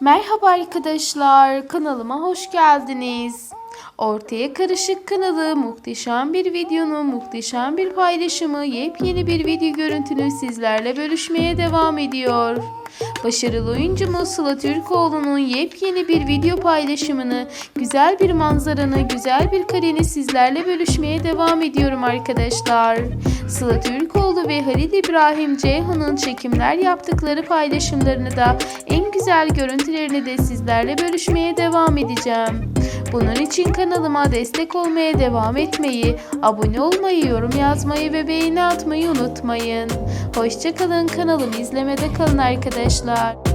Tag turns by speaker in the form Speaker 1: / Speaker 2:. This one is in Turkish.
Speaker 1: Merhaba arkadaşlar, kanalıma hoş geldiniz. Ortaya Karışık kanalı muhteşem bir videonun muhteşem bir paylaşımı, yepyeni bir video görüntünü sizlerle bölüşmeye devam ediyor. Başarılı oyuncumuz Sıla Türkoğlu'nun yepyeni bir video paylaşımını, güzel bir manzaranı, güzel bir kareni sizlerle bölüşmeye devam ediyorum arkadaşlar. Sıla Türkoğlu ve Halil İbrahim Ceyhan'ın çekimler yaptıkları paylaşımlarını da güzel görüntülerini de sizlerle bölüşmeye devam edeceğim. Bunun için kanalıma destek olmaya devam etmeyi, abone olmayı, yorum yazmayı ve beğeni atmayı unutmayın. Hoşçakalın kanalımı izlemede kalın arkadaşlar.